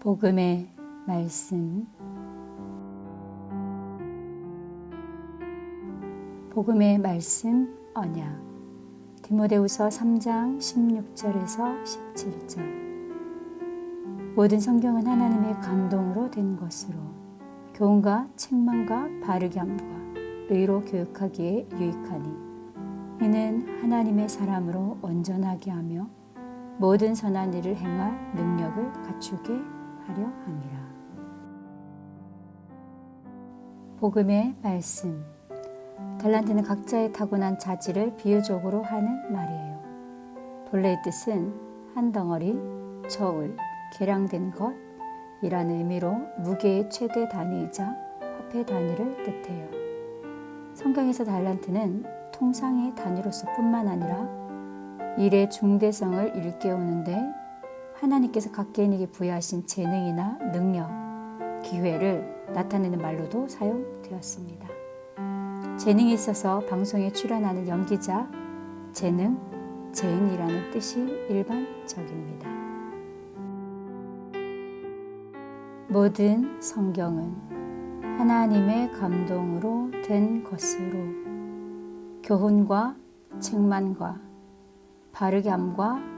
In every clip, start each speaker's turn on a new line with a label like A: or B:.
A: 복음의 말씀. 복음의 말씀 언약. 디모데후서 3장 16절에서 17절. 모든 성경은 하나님의 감동으로 된 것으로 교훈과 책망과 바르게 함과 의로 교육하기에 유익하니 이는 하나님의 사람으로 온전하게 하며 모든 선한 일을 행할 능력을 갖추게 하려 함이라. 복음의 말씀. 달란트는 각자의 타고난 자질을 비유적으로 하는 말이에요. 본래의 뜻은 한 덩어리, 저울, 계량된 것이라는 의미로 무게의 최대 단위이자 화폐 단위를 뜻해요. 성경에서 달란트는 통상의 단위로서 뿐만 아니라 일의 중대성을 일깨우는데 하나님께서 각 개인에게 부여하신 재능이나 능력, 기회를 나타내는 말로도 사용되었습니다. 재능이 있어서 방송에 출연하는 연기자, 재능, 재인이라는 뜻이 일반적입니다. 모든 성경은 하나님의 감동으로 된 것으로 교훈과 책만과 바르게 함과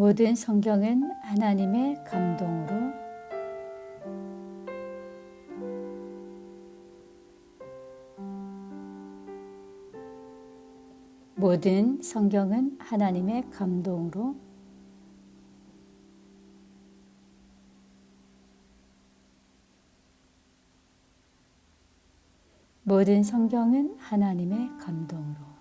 A: 모든 성경은 하나님의 감동으로. 모든 성경은 하나님의 감동으로. 모든 성경은 하나님의 감동으로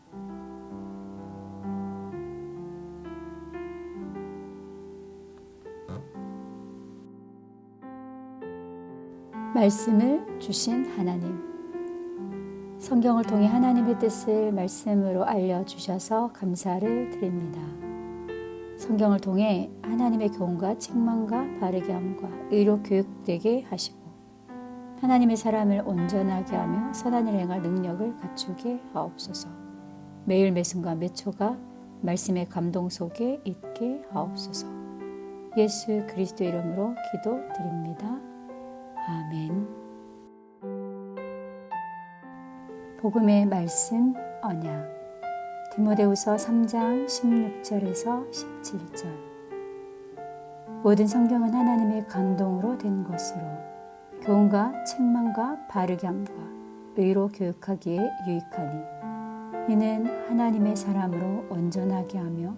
A: 말씀을 주신 하나님. 성경을 통해 하나님의 뜻을 말씀으로 알려주셔서 감사를 드립니다. 성경을 통해 하나님의 교훈과 책망과 바르게 함과 의로 교육되게 하시고 하나님의 사람을 온전하게 하며 선한 일 행할 능력을 갖추게 하옵소서. 매일 매 순간 매 초가 말씀의 감동 속에 있게 하옵소서. 예수 그리스도 이름으로 기도드립니다. 복음의 말씀 언약 디모데후서 3장 16절에서 17절 모든 성경은 하나님의 감동으로 된 것으로 교훈과 책망과 바르게 함과 의로 교육하기에 유익하니 이는 하나님의 사람으로 온전하게 하며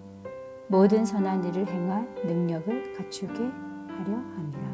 A: 모든 선한 일을 행할 능력을 갖추게 하려 함이라.